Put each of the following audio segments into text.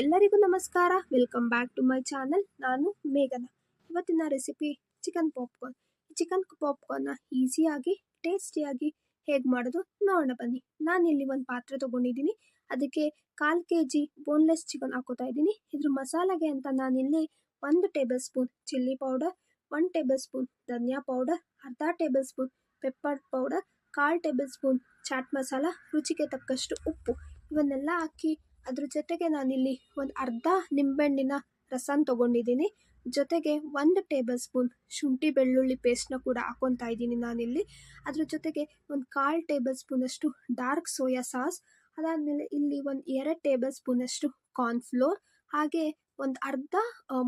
ಎಲ್ಲರಿಗೂ ನಮಸ್ಕಾರ. Welcome back to my channel ನಾನು ಮೇಘನ. ಇವತ್ತಿನ ರೆಸಿಪಿ ಚಿಕನ್ ಪಾಪ್ಕಾರ್ನ್ ಚಿಕನ್ ಪಾಪ್ಕಾರ್ನ್ನ ಈಸಿಯಾಗಿ ಟೇಸ್ಟಿಯಾಗಿ ಹೇಗೆ ಮಾಡೋದು ನೋಡೋಣ ಬನ್ನಿ. ನಾನು ಇಲ್ಲಿ ಒಂದು ಪಾತ್ರೆ ತೊಗೊಂಡಿದ್ದೀನಿ. ಅದಕ್ಕೆ ಕಾಲು ಕೆ ಜಿ ಬೋನ್ಲೆಸ್ ಚಿಕನ್ ಹಾಕೋತಾ ಇದ್ದೀನಿ. ಇದ್ರ ಮಸಾಲೆಗೆ ಅಂತ ನಾನಿಲ್ಲಿ ಒಂದು tablespoon chilli powder one tablespoon ಧನಿಯಾ ಪೌಡರ್ ಅರ್ಧ ಟೇಬಲ್ ಸ್ಪೂನ್ ಪೆಪ್ಪರ್ ಪೌಡರ್ ಕಾಲು ಟೇಬಲ್ ಸ್ಪೂನ್ ಚಾಟ್ ಮಸಾಲ ರುಚಿಗೆ ತಕ್ಕಷ್ಟು ಉಪ್ಪು. ಇವನ್ನೆಲ್ಲ ಹಾಕಿ ಅದ್ರ ಜೊತೆಗೆ ನಾನಿಲ್ಲಿ ಒಂದು ಅರ್ಧ ನಿಂಬೆಹಣ್ಣಿನ ರಸನ ತೊಗೊಂಡಿದ್ದೀನಿ. ಜೊತೆಗೆ ಒಂದು ಟೇಬಲ್ ಸ್ಪೂನ್ ಶುಂಠಿ ಬೆಳ್ಳುಳ್ಳಿ ಪೇಸ್ಟ್ನ ಕೂಡ ಹಾಕೊತಾ ಇದ್ದೀನಿ ನಾನಿಲ್ಲಿ. ಅದ್ರ ಜೊತೆಗೆ ಒಂದು ಕಾಲು ಟೇಬಲ್ ಸ್ಪೂನಷ್ಟು ಡಾರ್ಕ್ ಸೋಯಾ ಸಾಸ್, ಅದಾದಮೇಲೆ ಇಲ್ಲಿ ಒಂದು ಎರಡು ಟೇಬಲ್ ಸ್ಪೂನಷ್ಟು ಕಾರ್ನ್ಫ್ಲೋರ್, ಹಾಗೆ ಒಂದು ಅರ್ಧ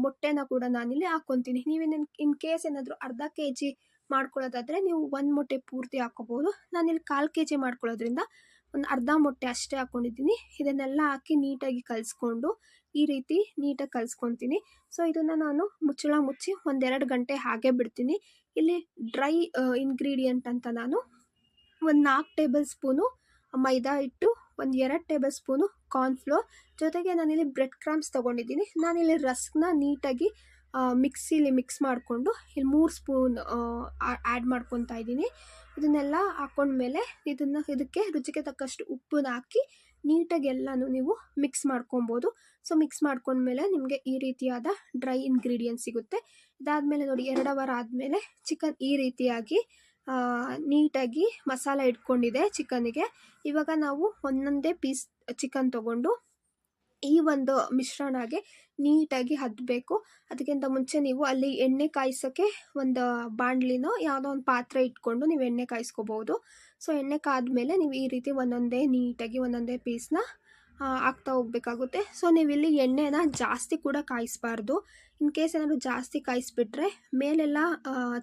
ಮೊಟ್ಟೆನ ಕೂಡ ನಾನಿಲ್ಲಿ ಹಾಕ್ಕೊತೀನಿ ನೀವೇನು ಇನ್ ಕೇಸ್ ಏನಾದರೂ ಅರ್ಧ ಕೆ ಜಿ ಮಾಡ್ಕೊಳ್ಳೋದಾದರೆ ನೀವು ಒಂದು ಮೊಟ್ಟೆ ಪೂರ್ತಿ ಹಾಕೋಬೋದು ನಾನಿಲ್ಲಿ ಕಾಲು ಕೆ ಜಿ ಮಾಡ್ಕೊಳ್ಳೋದ್ರಿಂದ ಒಂದು ಅರ್ಧ ಮೊಟ್ಟೆ ಅಷ್ಟೇ ಹಾಕ್ಕೊಂಡಿದ್ದೀನಿ ಇದನ್ನೆಲ್ಲ ಹಾಕಿ ನೀಟಾಗಿ ಕಲಿಸ್ಕೊಂಡು ಈ ರೀತಿ ನೀಟಾಗಿ ಕಲಿಸ್ಕೊತೀನಿ. ಸೊ ಇದನ್ನು ನಾನು ಮುಚ್ಚಳ ಮುಚ್ಚಿ ಒಂದೆರಡು ಗಂಟೆ ಹಾಗೆ ಬಿಡ್ತೀನಿ. ಇಲ್ಲಿ ಡ್ರೈ ಇಂಗ್ರೀಡಿಯೆಂಟ್ ಅಂತ ನಾನು ಒಂದು ನಾಲ್ಕು ಟೇಬಲ್ ಸ್ಪೂನು ಮೈದಾ ಹಿಟ್ಟು, ಒಂದು ಎರಡು ಟೇಬಲ್ ಸ್ಪೂನು ಕಾರ್ನ್ಫ್ಲೋರ್ ಜೊತೆಗೆ ನಾನಿಲ್ಲಿ ಬ್ರೆಡ್ ಕ್ರಾಮ್ಸ್ ತೊಗೊಂಡಿದ್ದೀನಿ. ನಾನಿಲ್ಲಿ ರಸ್ಕ್ನ ನೀಟಾಗಿ ಮಿಕ್ಸಿಲಿ ಮಿಕ್ಸ್ ಮಾಡಿಕೊಂಡು ಇಲ್ಲಿ ಮೂರು ಸ್ಪೂನ್ ಆ್ಯಡ್ ಮಾಡ್ಕೊತಾ ಇದ್ದೀನಿ. ಇದನ್ನೆಲ್ಲ ಹಾಕೊಂಡ್ಮೇಲೆ ಇದನ್ನು, ಇದಕ್ಕೆ ರುಚಿಗೆ ತಕ್ಕಷ್ಟು ಉಪ್ಪನ್ನ ಹಾಕಿ ನೀಟಾಗಿ ಎಲ್ಲನೂ ನೀವು ಮಿಕ್ಸ್ ಮಾಡ್ಕೊಬೋದು. ಸೊ, ಮಿಕ್ಸ್ ಮಾಡ್ಕೊಂಡ್ಮೇಲೆ ನಿಮಗೆ ಈ ರೀತಿಯಾದ ಡ್ರೈ ಇನ್ಗ್ರೀಡಿಯೆಂಟ್ ಸಿಗುತ್ತೆ. ಇದಾದಮೇಲೆ ನೋಡಿ ಎರಡು ಅವರ್ ಆದಮೇಲೆ ಚಿಕನ್ ಈ ರೀತಿಯಾಗಿ ನೀಟಾಗಿ ಮಸಾಲ ಇಟ್ಕೊಂಡಿದೆ ಚಿಕನಿಗೆ. ಇವಾಗ ನಾವು ಒಂದೊಂದೇ ಪೀಸ್ ಚಿಕನ್ ತೊಗೊಂಡು ಈ ಒಂದು ಮಿಶ್ರಣಗೆ ನೀಟಾಗಿ ಹದ್ದಬೇಕು ಅದಕ್ಕಿಂತ ಮುಂಚೆ ನೀವು ಅಲ್ಲಿ ಎಣ್ಣೆ ಕಾಯಿಸೋಕ್ಕೆ ಒಂದು ಬಾಣಲಿನೋ ಯಾವುದೋ ಒಂದು ಪಾತ್ರೆ ಇಟ್ಕೊಂಡು ನೀವು ಎಣ್ಣೆ ಕಾಯಿಸ್ಕೋಬೋದು. ಸೊ, ಎಣ್ಣೆ ಕಾದ ಮೇಲೆ ನೀವು ಈ ರೀತಿ ಒಂದೊಂದೇ ನೀಟಾಗಿ ಒಂದೊಂದೇ ಪೀಸ್ನ ಹಾಕ್ತಾ ಹೋಗ್ಬೇಕಾಗುತ್ತೆ. ಸೊ ನೀವು ಇಲ್ಲಿ ಎಣ್ಣೆನ ಜಾಸ್ತಿ ಕೂಡ ಕಾಯಿಸ್ಬಾರ್ದು. ಇನ್ ಕೇಸ್ ಏನಾದರೂ ಜಾಸ್ತಿ ಕಾಯಿಸ್ಬಿಟ್ರೆ ಮೇಲೆಲ್ಲ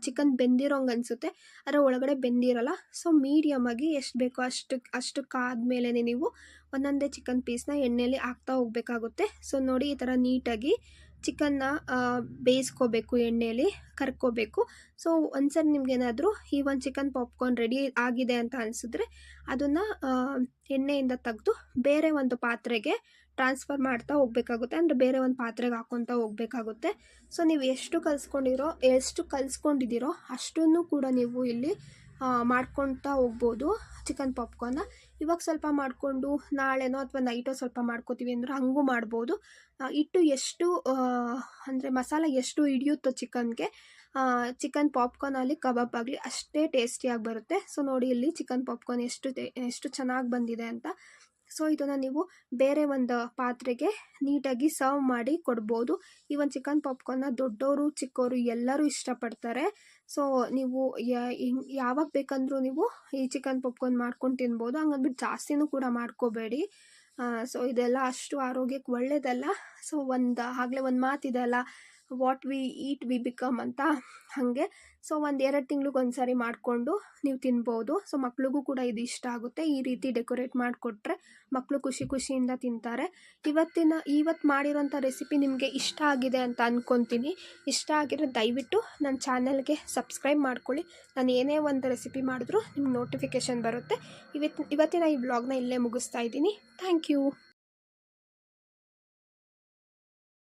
ಚಿಕನ್ ಬೆಂದಿರೋಂಗೆ ಅನಿಸುತ್ತೆ. ಅದರ ಒಳಗಡೆ ಬೆಂದಿರಲ್ಲ. ಸೊ ಮೀಡಿಯಮಾಗಿ ಎಷ್ಟು ಬೇಕೋ ಅಷ್ಟು ಅಷ್ಟು ಕಾದ್ಮೇಲೆ ನೀವು ಒಂದೊಂದೇ ಚಿಕನ್ ಪೀಸ್ನ ಎಣ್ಣೆಯಲ್ಲಿ ಹಾಕ್ತಾ ಹೋಗ್ಬೇಕಾಗುತ್ತೆ. ಸೊ ನೋಡಿ ಈ ಥರ ನೀಟಾಗಿ ಚಿಕನ್ನ ಬೇಯಿಸ್ಕೋಬೇಕು ಎಣ್ಣೆಯಲ್ಲಿ ಕರ್ಕೋಬೇಕು. ಸೊ ಒಂದ್ಸರಿ ನಿಮ್ಗೇನಾದರೂ ಈ ಒಂದು ಚಿಕನ್ ಪಾಪ್ಕಾರ್ನ್ ರೆಡಿ ಆಗಿದೆ ಅಂತ ಅನಿಸಿದ್ರೆ ಅದನ್ನು ಎಣ್ಣೆಯಿಂದ ತೆಗೆದು ಬೇರೆ ಒಂದು ಪಾತ್ರೆಗೆ ಟ್ರಾನ್ಸ್ಫರ್ ಮಾಡ್ತಾ ಹೋಗ್ಬೇಕಾಗುತ್ತೆ. ಅಂದರೆ ಬೇರೆ ಒಂದು ಪಾತ್ರೆಗೆ ಹಾಕ್ಕೊತಾ ಹೋಗಬೇಕಾಗುತ್ತೆ. ಸೊ ನೀವು ಎಷ್ಟು ಕಲಿಸ್ಕೊಂಡಿರೋ, ಎಷ್ಟು ಕಲಿಸ್ಕೊಂಡಿದ್ದೀರೋ ಅಷ್ಟನ್ನು ಕೂಡ ನೀವು ಇಲ್ಲಿ ಮಾಡ್ಕೊಳ್ತಾ ಹೋಗ್ಬೋದು ಚಿಕನ್ ಪಾಪ್ಕಾರ್ನ. ಇವಾಗ ಸ್ವಲ್ಪ ಮಾಡಿಕೊಂಡು ನಾಳೆನೋ ಅಥವಾ ನೈಟೋ ಸ್ವಲ್ಪ ಮಾಡ್ಕೋತೀವಿ ಅಂದ್ರೆ ಹಂಗೂ ಮಾಡ್ಬೋದು. ಇಟ್ಟು ಎಷ್ಟು ಅಂದರೆ ಮಸಾಲ ಎಷ್ಟು ಹಿಡಿಯುತ್ತೋ ಚಿಕನ್ಗೆ ಚಿಕನ್ ಪಾಪ್ಕಾರ್ನ್ ಆಗಲಿ ಕಬಾಬ್ ಆಗಲಿ ಅಷ್ಟೇ ಟೇಸ್ಟಿಯಾಗಿ ಬರುತ್ತೆ. ಸೊ ನೋಡಿ ಇಲ್ಲಿ ಚಿಕನ್ ಪಾಪ್ಕಾರ್ನ್ ಎಷ್ಟು ಎಷ್ಟು ಚೆನ್ನಾಗಿ ಬಂದಿದೆ ಅಂತ. ಸೊ ಇದನ್ನು ನೀವು ಬೇರೆ ಒಂದು ಪಾತ್ರೆಗೆ ನೀಟಾಗಿ ಸರ್ವ್ ಮಾಡಿ ಕೊಡ್ಬೋದು. ಈ ಒಂದು ಚಿಕನ್ ಪಾಪ್ಕಾರ್ನ್ನ ದೊಡ್ಡವರು ಚಿಕ್ಕವರು ಎಲ್ಲರೂ ಇಷ್ಟಪಡ್ತಾರೆ. ಸೊ ನೀವು ಯಾವಾಗ ಬೇಕಂದ್ರೂ ನೀವು ಈ ಚಿಕನ್ ಪಾಪ್ಕಾರ್ನ್ ಮಾಡ್ಕೊಂಡು ತಿನ್ಬೋದು. ಹಂಗಂದ್ಬಿಟ್ಟು ಜಾಸ್ತಿನೂ ಕೂಡ ಮಾಡ್ಕೋಬೇಡಿ. ಸೊ ಇದೆಲ್ಲ ಅಷ್ಟು ಆರೋಗ್ಯಕ್ಕೆ ಒಳ್ಳೆಯದಲ್ಲ ಸೊ ಒಂದು, ಆಗಲೇ ಒಂದು ಮಾತಿದೆ ಅಲ್ಲ. What we eat we become ಅಂತ ಹಾಗೆ. ಸೊ ಒಂದು ಎರಡು ತಿಂಗ್ಳಿಗೆ ಒಂದು ಸಾರಿ ಮಾಡಿಕೊಂಡು ನೀವು ತಿನ್ಬೋದು. ಸೊ ಮಕ್ಳಿಗೂ ಕೂಡ ಇದು ಇಷ್ಟ ಆಗುತ್ತೆ. ಈ ರೀತಿ ಡೆಕೋರೇಟ್ ಮಾಡಿಕೊಟ್ರೆ ಮಕ್ಕಳು ಖುಷಿ ಖುಷಿಯಿಂದ ತಿಂತಾರೆ. ಇವತ್ತಿನ, ಇವತ್ತು ಮಾಡಿರೋಂಥ ರೆಸಿಪಿ ನಿಮಗೆ ಇಷ್ಟ ಆಗಿದೆ ಅಂತ ಅಂದ್ಕೊತೀನಿ ಇಷ್ಟ ಆಗಿರೋ ದಯವಿಟ್ಟು ನನ್ನ ಚಾನಲ್ಗೆ ಸಬ್ಸ್ಕ್ರೈಬ್ ಮಾಡ್ಕೊಳ್ಳಿ. ನಾನು ಏನೇ ಒಂದು ರೆಸಿಪಿ ಮಾಡಿದ್ರೂ ನಿಮ್ಗೆ ನೋಟಿಫಿಕೇಷನ್ ಬರುತ್ತೆ. ಇವತ್ತು, ಇವತ್ತಿನ ಈ ಬ್ಲಾಗ್ನ ಇಲ್ಲೇ ಮುಗಿಸ್ತಾ ಇದ್ದೀನಿ. Thank you